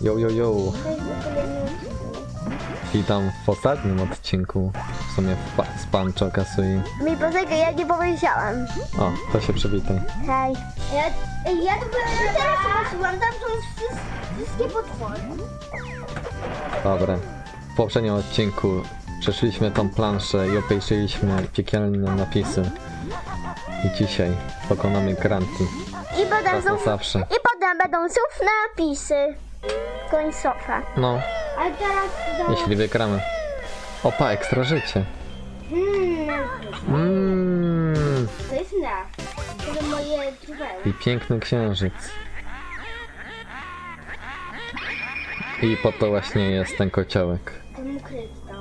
Yo, yo, yo. Witam w ostatnim odcinku. W sumie w pa- z Pancho Kasui. Mi poczekaj, ja nie powiedziałam. O, to się przywitaj. Hej. Ja, ja tu teraz zobaczyłam, tam są wszystkie potwory. Dobra. W poprzednim odcinku przeszliśmy tą planszę i obejrzyliśmy piekielne napisy. I dzisiaj pokonamy Granty. I potem Raz są... na zawsze. I potem będą znów napisy końcowe. No, A teraz do... jeśli wygramy. Opa, ekstra życie. Hmm, Mmm. to jest na. To moje truweły. I piękny księżyc. I po to właśnie jest ten kociołek. Ten krypto.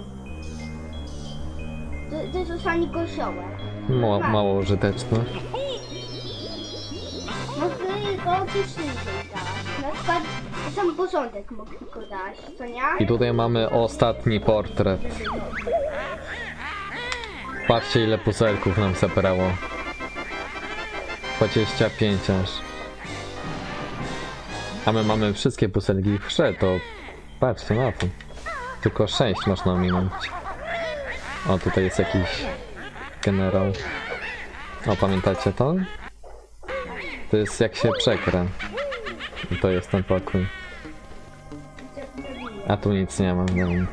To, to jest ostatni kosiołek. Mało, mało użyteczny. Mogę go wcześniejszej dać. Na przykład na sam porządek mogę go dać, co nie? I tutaj mamy ostatni portret. Patrzcie ile puzelków nam zebrało. 25 aż. A my mamy wszystkie puzelki w grze, to patrzcie na to. Tylko 6 można ominąć. O, tutaj jest jakiś generał. O, pamiętacie to? To jest jak się przegra. I to jest ten pokój. A tu nic nie ma. Nie wiem.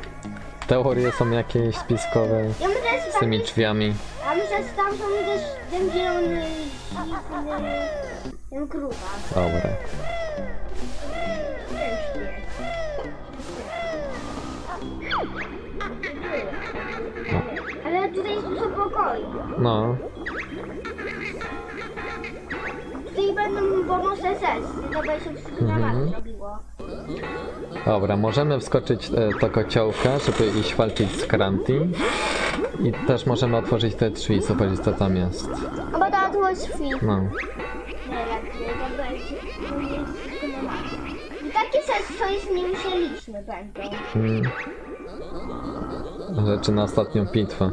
Teorie są jakieś spiskowe Ja myślę, że z tam, tymi drzwiami. ja myślę, że tam są też ten zielony, dziwny, ten kruwa. Dobra. Ten śmiech. Ale tutaj jest dużo pokoi. No, Tutaj będą pomoże sesji, to będzie się wszystko na Mhm. was zrobiło. Dobra, możemy wskoczyć e, do kociołka, żeby iść walczyć z Kranti. I też możemy otworzyć te drzwi i zobaczyć co tam jest. Bo to drzwi. No, takie sesje, co już nie musieliśmy będą. mm. Rzeczy na ostatnią bitwę.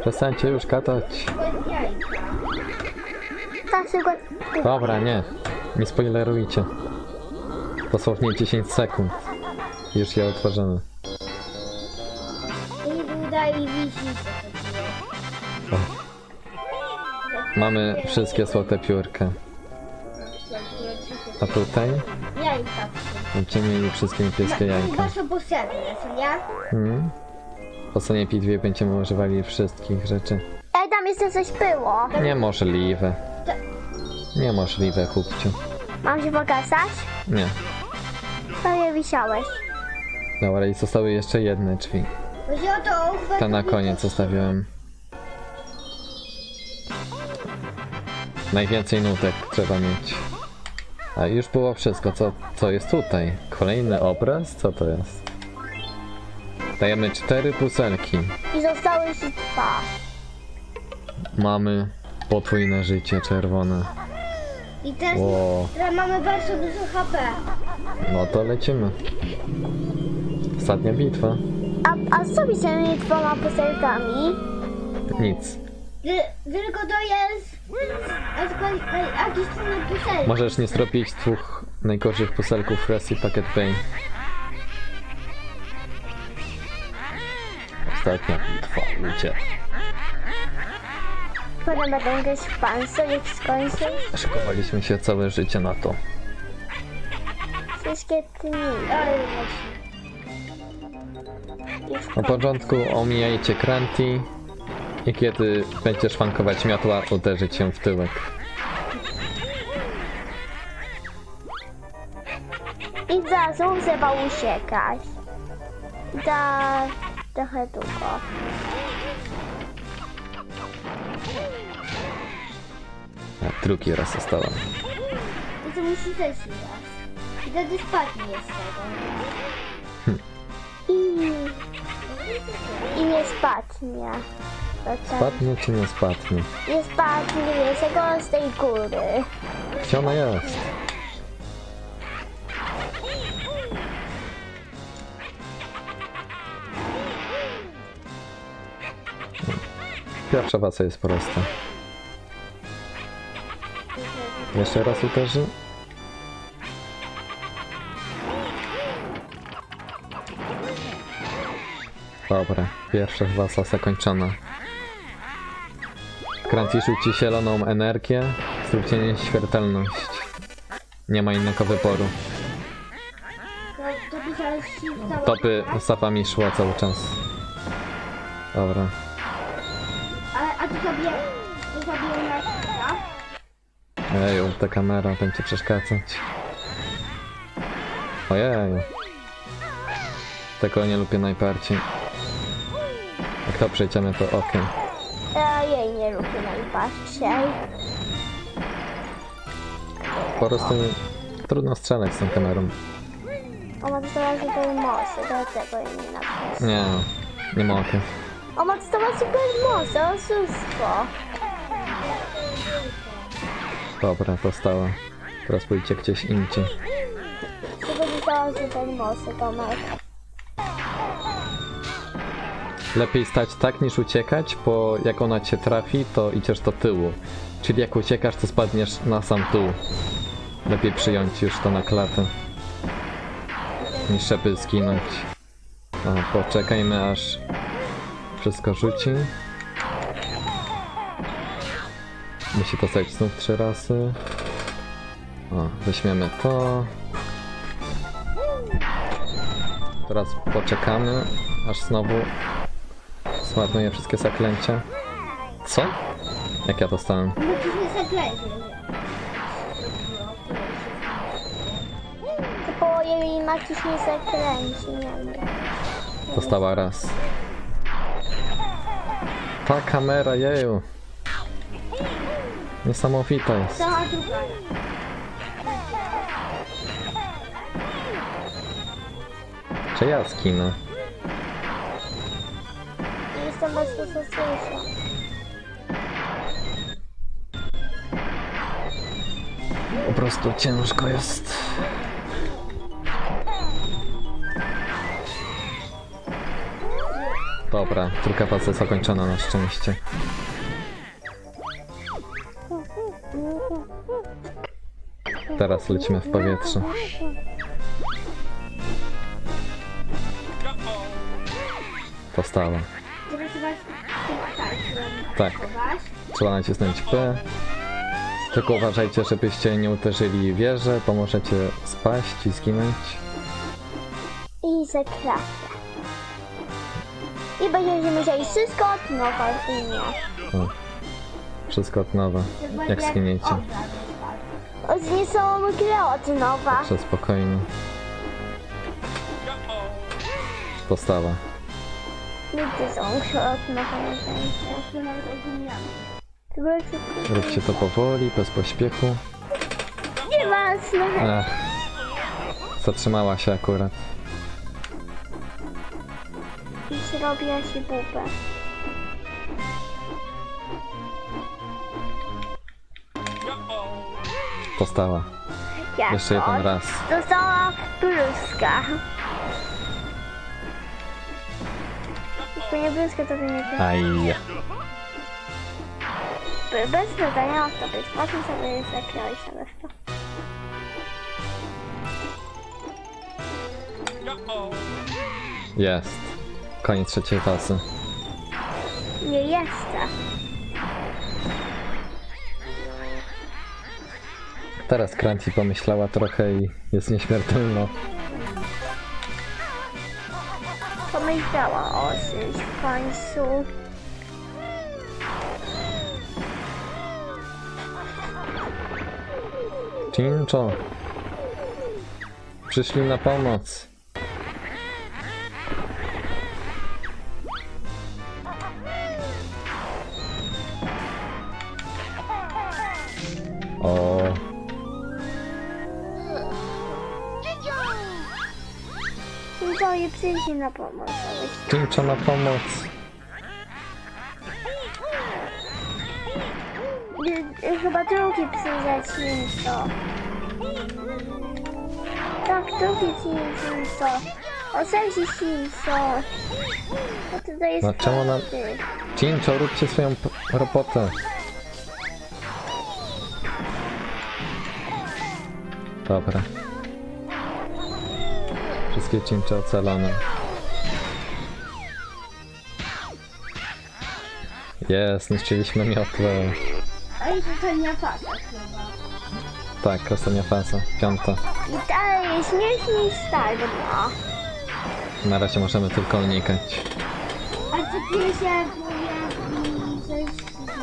Przestańcie już katać. Dobra, nie. Nie spoilerujcie. Dosłownie 10 sekund. Już je otworzymy. I tutaj widzicie to Mamy wszystkie złote piórka. A tutaj Jajka. będziemy mieli wszystkie niebieskie jajka. Chyba są potrzebne, co nie? Hmm. W ostatniej bitwie będziemy używali wszystkich rzeczy. Ej, tam jeszcze coś było. Niemożliwe. Niemożliwe, chłopciu. Mam się pokazać? Nie. To je wisiałeś. Dobra, i zostały jeszcze jedne drzwi. To na koniec zostawiłem. Najwięcej nutek trzeba mieć. A już było wszystko. Co, co jest tutaj? Kolejny obraz? Co to jest? Dajemy cztery puzelki. I zostały jeszcze dwa. Mamy podwójne życie czerwone. I teraz, Ło, teraz mamy bardzo dużo HP. no to lecimy. Ostatnia bitwa. A, a co mi z tymi dwoma poselkami? Nic. Ty- Tylko to jest... a tylko, Jakiś trudny. Możesz nie zrobić dwóch najgorszych puzelków Rest i Packet Bay. Ostatnia bitwa, ludzie. Potem będę grać w panso, jak skończę. Szykowaliśmy się całe życie na to. Wszystkie dni. Już Na początku omijajcie Kranti i kiedy będziesz fankować miotła, uderzyć się w tyłek. I zaraz trzeba uciekać. Da trochę długo. A drugi raz została. I to musi też raz. I wtedy spadnie z tego. I... I nie spadnie. To co? Spadnie czy nie spadnie? Nie spadnie, jest tego z tej góry. Gdzie ona jest? Pierwsza waca jest prosta. Jeszcze raz uderzy. Dobra, pierwsza wasa zakończona. Kranci rzuci zieloną energię, zwrócenie śmiertelność. Nie ma innego wyboru. To by sapa mi szła cały czas. Dobra. A, a tu sobie, tu sobie na... Eju, ta kamera będzie przeszkadzać. Ojeju. Tego nie lubię najbardziej. Jak to przejdziemy to okiem. Ja jej nie lubię najbardziej. Po prostu trudno strzelać z tą kamerą. O, ma dostawać super mocy, do tego jej nie napiszę. Nie, nie mogę. O, ma dostawać super mocy, oszustwo. Dobra, dostała. Teraz pójdzie gdzieś indziej. Tylko Tomek. Lepiej stać tak niż uciekać, bo jak ona cię trafi, to idziesz do tyłu. Czyli jak uciekasz, to spadniesz na sam dół. Lepiej przyjąć już to na klatę. Niż żeby zginąć. A, poczekajmy aż wszystko rzuci. Musi dostać znów trzy razy. O, weźmiemy to. Teraz poczekamy, aż znowu zmarnuję wszystkie zaklęcia. Co? Jak ja dostałem? No to jest zaklęcie. Bo jej maciś nie nie wiem. Dostała raz. Ta kamera, jeju. Niesamowita jest. Cała druga. Czy ja skinę? Jestem bardzo sosyczna. Po prostu ciężko jest. Dobra, druga faza zakończona na szczęście. Teraz lecimy w powietrze. Chyba tak, trzeba nacisnąć P. Tylko uważajcie, żebyście nie uderzyli wieżę, bo możecie spaść i zginąć. I zakrafia. I będziemy musieli wszystko od nowa zmieniać. Wszystko od nowa, jak skiniecie. Są grę od nowa. Także spokojnie. Postawa. Nigdy są od nowa nie będzie. Róbcie to powoli, bez pośpiechu. Nieważne. Ech. Zatrzymała się akurat. I zrobiła się bubę. Postała. Jak Jeszcze jeden raz. Dostała bluzka. To nie bluzka, to nie bluzka. Aj. Bez zadania to być. Można sobie zakryć na resztę. Jest. Koniec trzeciej fazy. Nie jeszcze. Teraz Kranci pomyślała trochę i jest nieśmiertelna. Pomyślała o czymś w końcu. Chincho. Przyszli na pomoc. O, Jej przyjść na pomoc. Chincho na pomoc. Chyba drugi psy zacinco. Tak, drugi cinco. O sensie cinco. A tutaj jest No, czemu nam-. Chincho, róbcie swoją robotę. Dobra. Wszystkie Chincho ocalone. Jest, zniszczyliśmy miotłę. A i to nie fasa chyba. Tak, ostatnia faza, piąta. I dalej jest śmieszniej stagno. Na razie możemy tylko unikać. A co chwilę się pojawi coś złego.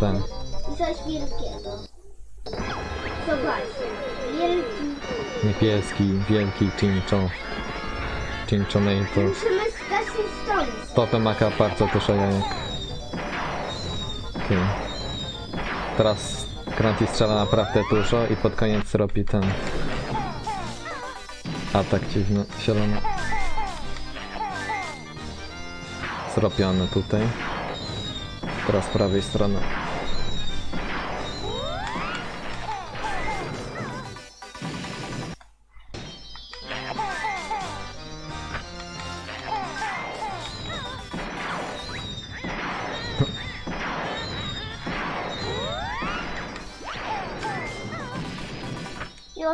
Tak. I coś wielkiego. Zobaczcie. Wielki. Niebieski, wielki Chincho. Chinchonator. Musimy skasić stolic. Stopę maka bardzo dużo jajek. Okej. Teraz Granty strzela naprawdę dużo i pod koniec robi ten atak dziwny, zielony. Zrobiony tutaj. Teraz z prawej strony.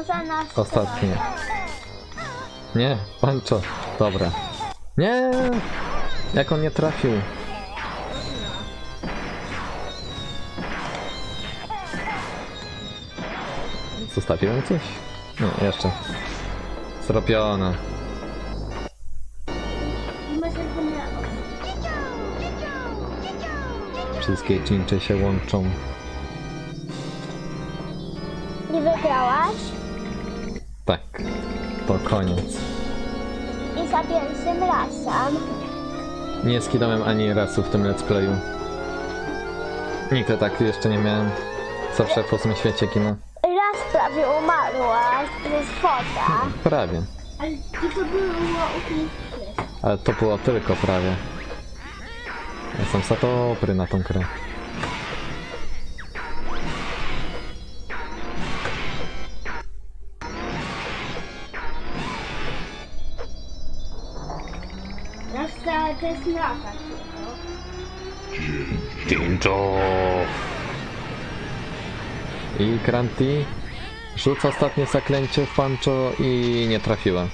Za nas. Ostatnie. Nie, Pancho. Dobra. Nie! Jak on nie trafił? Zostawiłem coś? Nie, jeszcze. Zrobione. Wszystkie cincze się łączą. Koniec. I za pierwszym razem. Nie skinąłem ani razu w tym let's playu. Nigdy tak jeszcze nie miałem. Zawsze w ósmym świecie kino. Raz prawie umarłaś przez woda. Prawie. Ale to było. Ale to było tylko prawie. Jestem za dobry na tą grę. To, to jest mraka tylko. Jinjo! I Granty rzuca ostatnie zaklęcie w Pancho i nie trafiła.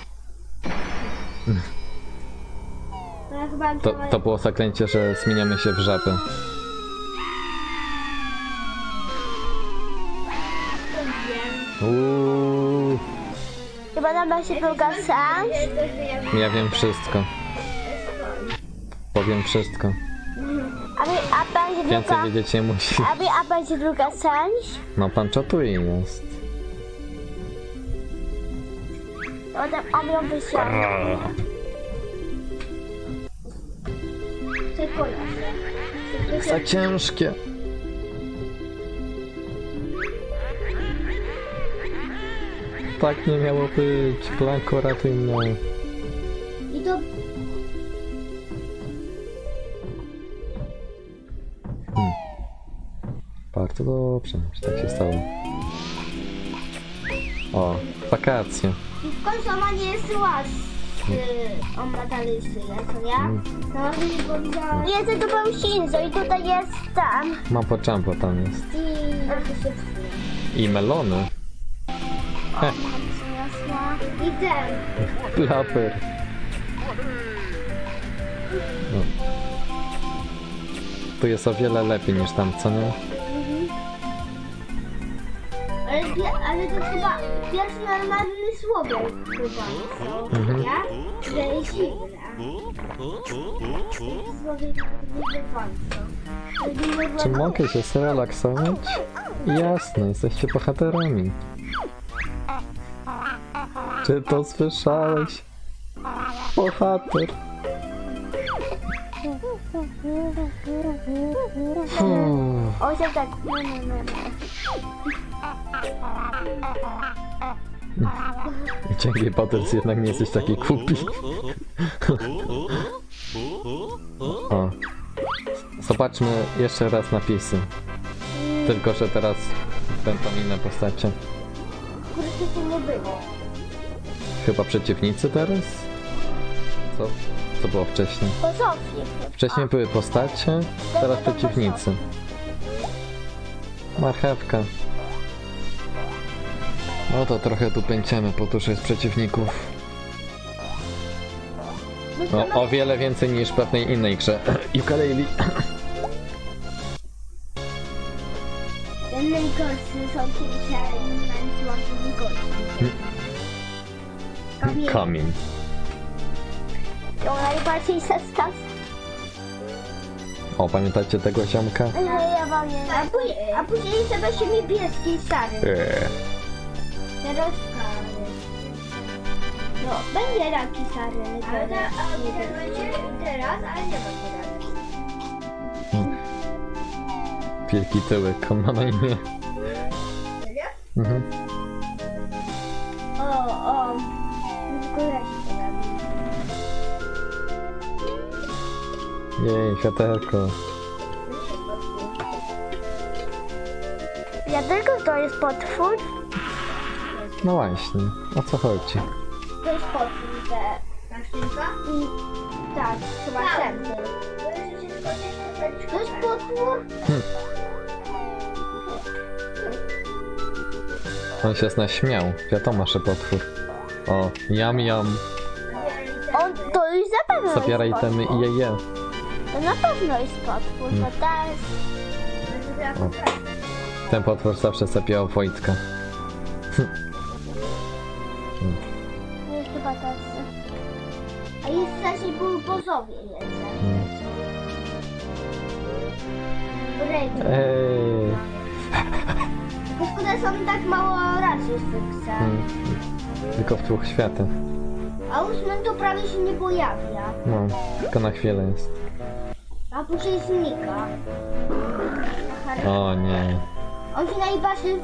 To chyba To, to było zaklęcie, że zmieniamy się w żabę. wiem. Uuu, Chyba nam się druga szans. ja wiem wszystko. Powiem wszystko. A, wy, a będzie Więcej druga... wiedzieć nie musi. A, wy, a będzie druga szans? No Pancho tu i jest. Potem a miał wysiadł. Czekolada. Za ciężkie. Tak nie miało być. Blanko ratuj mnie. I to dobrze, że tak się stało. O, wakacje. I w końcu ona nie jest łas. On ma syję, co nie? No ładnie nie powiedziała. Jest to był Shinzo i tutaj jest tam. Mam po jumbo tam jest. I... I melony. Przyniosła. I ten. plaper. No. Tu jest o wiele lepiej niż tam, co nie? Ale, ale to chyba pierwszy normalny słowiek chyba. Mhm. Ja? Czy mogę się zrelaksować? Jasne, jesteście bohaterami. Czy to słyszałeś? Bohater. Uff. O, się tak. No, no, no, no. Dzięki Butters jednak nie jesteś taki głupi. o. Zobaczmy jeszcze raz napisy. Tylko, że teraz będą inne postacie. Kurde, to nie było. Chyba przeciwnicy teraz? Co? Co było wcześniej? Zofii. Wcześniej były postacie, teraz przeciwnicy. Marchewka. No to trochę tu pędziemy, bo dużo jest przeciwników. No, o wiele więcej niż w pewnej innej grze. Ukulele. Ten najgorszy są najsłabsi gorsi. Kamień. To najbardziej seskas. O, pamiętacie tego ziomka? Ja pamiętam. A, później, a później sobie się niebieski stary. Eee. Teraz stary. No, będzie raki stary. Ale, ale będzie teraz, ale nie będzie raki. Wielki tyłek, on ma na imię. Serio? Mhm. O, o. Tylko ja się pojawił. Jej, światełko. Dlatego to jest potwór? No właśnie, o co chodzi? To jest potwór, że... Maszynka? Tak, chyba tędy. To jest potwór? On się naśmiał. Wiadomo, że potwór. O, jam jam. On to już na pewno Zabiera jest itemy potwór. i je je. To na pewno jest potwór, Hmm. to teraz... Ten potwór zawsze zabijał Wojtka. To jest też był bozowie. Brady. Ej. Tylko są tak mało razy w tym psa. Mm. Tylko w dwóch światach. A ósmym to prawie się nie pojawia. No, tylko na chwilę jest. A później znika. O nie. On się najbardziej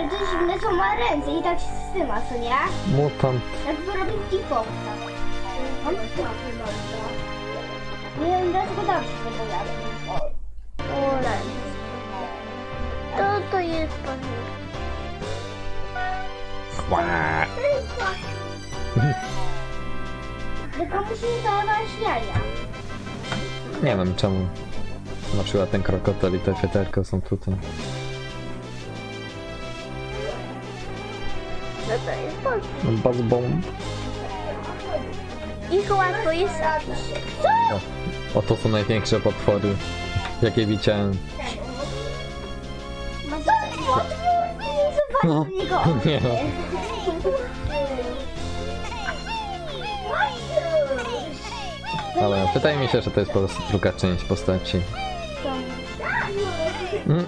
Ale to dziwne, co ma ręce i tak się trzyma, co nie? Mutant. Jakby robił kickboxa. On słaby bardzo. Nie wiem, dlaczego tam się nie pojawił. O, ręce. To to jest pan. Tylko musi dawać jaja. Nie wiem czemu. Na przykład ten krokodyl i to światełko są tutaj. To jest pan. Buzz bomb. Ich łatwo jest. Co? O, to są największe potwory, jakie widziałem. No, zobaczcie niego. nie no. Ale wydaje mi się, że to jest po prostu druga część postaci. Mm.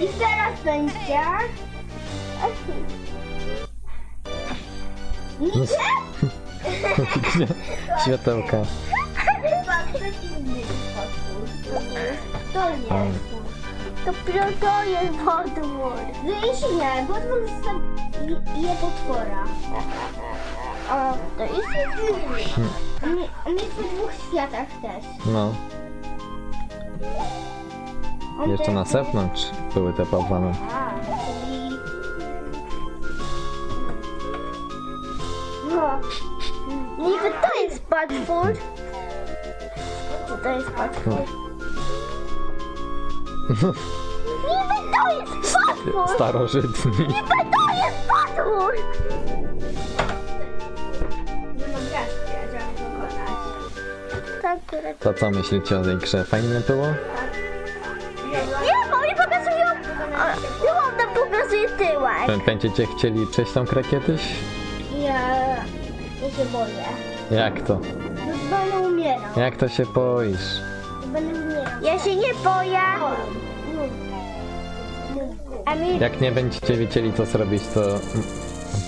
I teraz będzie... Nic? Światełka. To nie. Dopiero to jest potwór. Jeśli nie, potwór je, je potwora. O, to jest On on jest w dwóch światach też. No, On jeszcze też- na zewnątrz były te bałwany. A, Co to jest potwór? Niby to jest potwór! Starożytni. Niby to jest potwór! Tak, To co myślicie o tej grze? Fajne było? Nie, bo mi pokazują... a, Nie, on tam pokazuje tyłek. Bę- Będziecie chcieli przejść tą grę kiedyś? Ja... Ja się boję. Jak to? Będę umierał. Jak to się boisz? Będę umierał. Ja się nie boję. Jak nie będziecie wiedzieli co zrobić, to mm,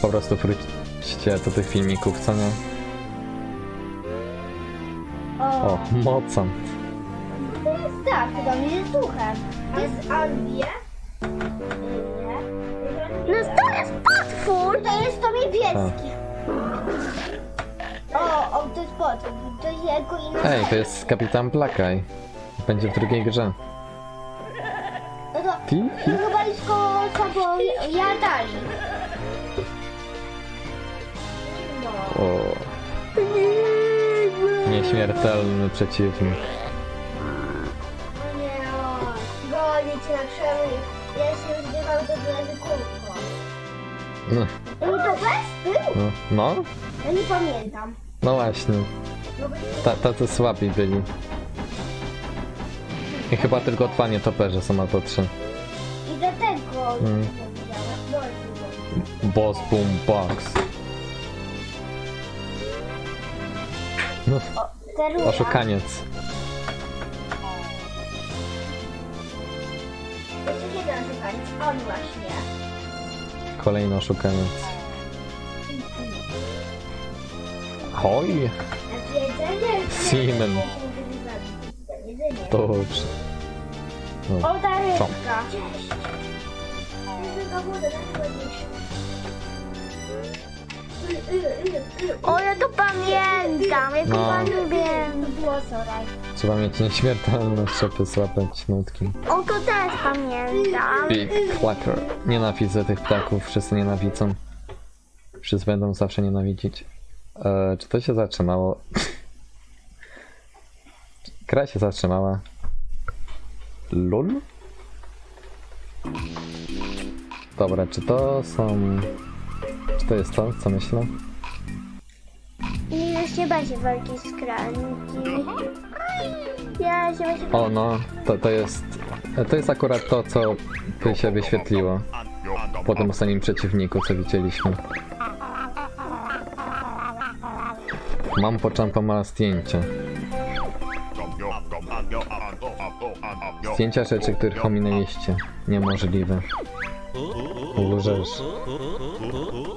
po prostu wróćcie do tych filmików, co nie? O, mocant. To jest tak, to do mnie jest duchem. To jest Angie. No to jest potwór! To jest to niebieski. Jest potwór. To jego inna Ej, to jest Kapitan Eye. Będzie w drugiej grze. No to, Fi, to chyba jest koło sobą jadali. O, nieśmiertelny przeciwnik. Nie, o, gonić na krzewy. Ja się zbieram do języków. No, Ej, to bez był? no, no, Ja nie pamiętam. No właśnie. Ta, tacy słabi byli. I chyba tylko dwa nietoperze są albo trzy. I do tego Mm. Boss Boom Box. No, te oszukaniec. Jeszcze kiedy oszukaniec? On właśnie. Kolejny oszukaniec. Oj, jedzenie? Semen. Jedzenie. dobrze. No, O, ta rybka. O, ja to pamiętam, ja to No. pamiętam. To było soraj. trzeba mieć nieśmiertelność, żeby złapać nutki. O, to też pamiętam. Big Clucker. Nienawidzę tych ptaków, wszyscy nienawidzą. Wszyscy będą zawsze nienawidzić. E, czy to się zatrzymało? Gra się zatrzymała. Lul? Dobra, czy to są... Czy to jest to, co myślę? Nie się będzie walki z kranki. Ja się będzie... O no, to, to jest... To jest akurat to, co by się wyświetliło po tym ostatnim przeciwniku, co widzieliśmy. Mam początku ma zdjęcie. Zdjęcia rzeczy, których ominęliście. Niemożliwe. Łżesz.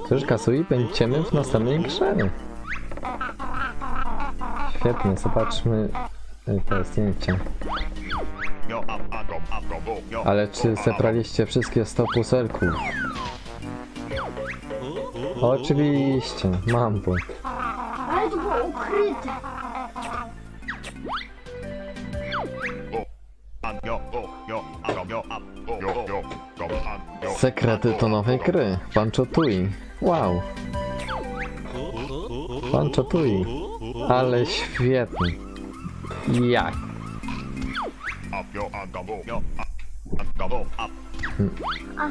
Cóż, Kasui, będziemy w następnej grze. Świetnie, zobaczmy y, te zdjęcia. Ale czy zebraliście wszystkie 100 puzelków? Oczywiście, mam bo. Ukryte. Sekrety to nowej gry. Pancho Tui. Wow. Pancho Tui. Ale świetnie. Jak? A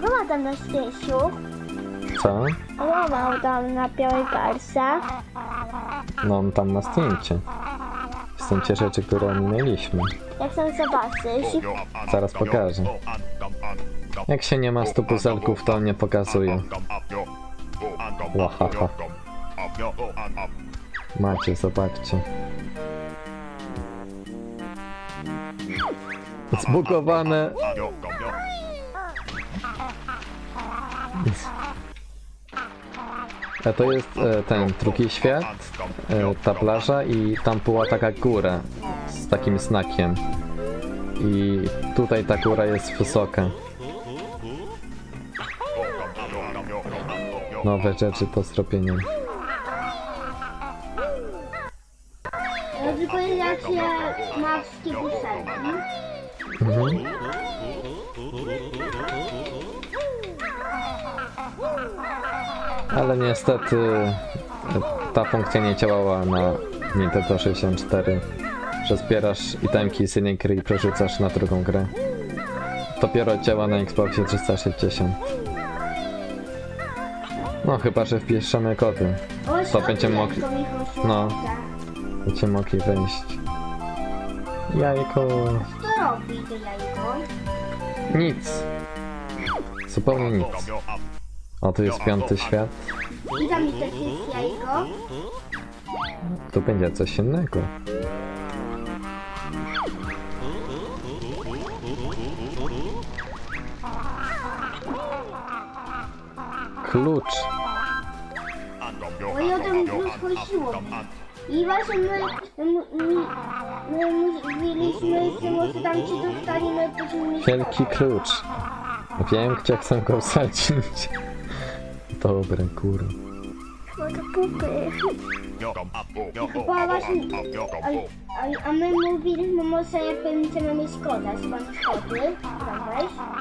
co ma tam na zdjęciu? Co? Ma tam na białej karce. No on tam na zdjęcie. Zdjęcie rzeczy, które ominęliśmy. Jak chcę zobaczyć. Zaraz pokażę. Jak się nie ma 100 puzelków, to nie pokazuje. Łahaha. Macie, zobaczcie. Zbugowane. A to jest e, ten drugi świat, e, ta plaża i tam była taka góra z takim znakiem. I tutaj ta góra jest wysoka. Nowe rzeczy do zrobienia. No tylko jak się ma wszystkie puszczalki. Mhm. Ale niestety e, ta funkcja nie działała na Nintendo 64, że zbierasz itemki z jednej gry i przerzucasz na drugą grę. Dopiero działa na Xboxie 360. No chyba, że wpiszemy kody. To będziemy mogli- no. Będziemy mogli wejść. Jajko. Co robi to jajko? Nic. Zupełnie nic. O, tu jest piąty świat. I tam też jest jajko. Tu będzie coś innego. Klucz. Bo i o tym już chodziło. I właśnie my, my, my, my mówiliśmy z tym, tam ci dostali, no się nie Wielki klucz. Wiem, gdzie chcę go wsadzić. Dobre, kurwa. Bo to pupy. Chyba właśnie, a, a, a my mówiliśmy może jak będziemy mieć koda, z pan weź.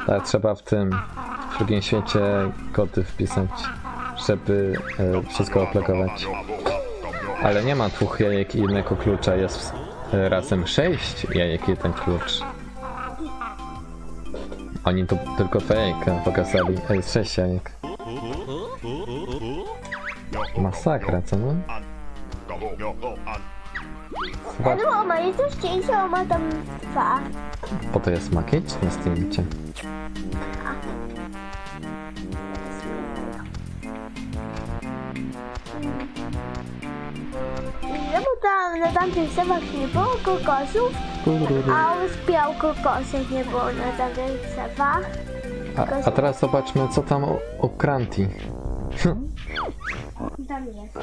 Tak, trzeba w tym, w drugim świecie kody wpisać, żeby e, wszystko oplokować. Ale nie ma dwóch jajek i jednego klucza, jest e, razem sześć jajek i jeden klucz. Oni tu tylko dwa jajka pokazali, a jest sześć jajek. Masakra, co nie? Chyba Ale mama, jest to zdjęcie, ma tam dwa. po to jest makieć na zdjęcie. No bo tam na tamtych stawach nie było kokosów, a on zbierał kokosy, nie było na tamtych stawach. A, a teraz zobaczmy, co tam u, u Kranti. Tam jest.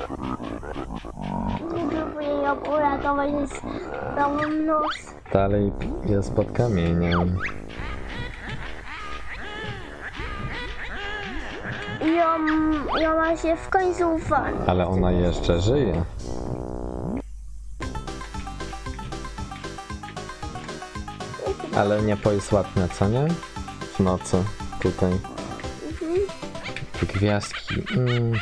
Nie próbuję ją uratować, jest cały nos. Dalej jest pod kamieniem. Ją, ją ma się w końcu fan. Ale ona jeszcze żyje. Ale nie jest ładne, co nie? W nocy, tutaj. Te gwiazdki. Mm.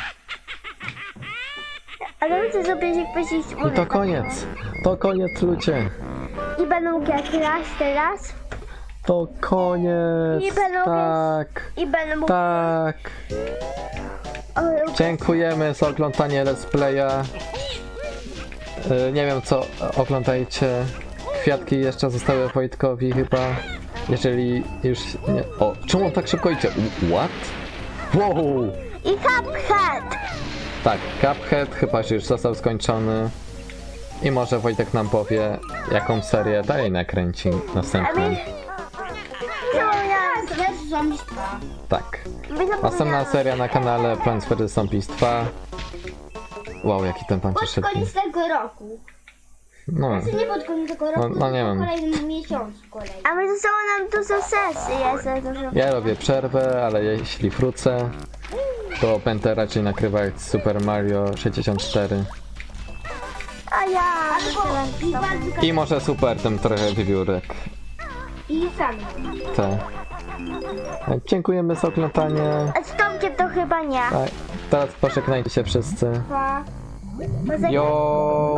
Się powiedzieć I to koniec. To koniec, ludzie. I będą jak raz teraz. To koniec. Nie będą Tak. I będą Tak. Dziękujemy za oglądanie Let's Playa. Y, Nie wiem co oglądajcie. Kwiatki jeszcze zostały Wojtkowi chyba. Jeżeli już nie... O, czemu on tak szybko idzie? What? Wow! I Cuphead. Tak, Cuphead chyba że już został skończony. I może Wojtek nam powie, jaką serię dalej nakręci następną. Tak. Następna seria na kanale Plants vs Zombies 2. Wow, jaki ten pan Pod szybki. koniec tego roku. No. Znaczy nie pod koniec tego roku, no nie tylko wiem. w kolejnym miesiącu kolejnym. A my zostało nam dużo sesji, jest dużo. Ja robię przerwę, ale jeśli wrócę, to będę raczej nagrywać Super Mario 64. A ja... I może super ten trochę wiewiórek. I sam. Te. Dziękujemy za oglądanie. A z Tomkiem to chyba nie. A teraz pożegnajcie się wszyscy. Pa. Pożegnaj. Jo!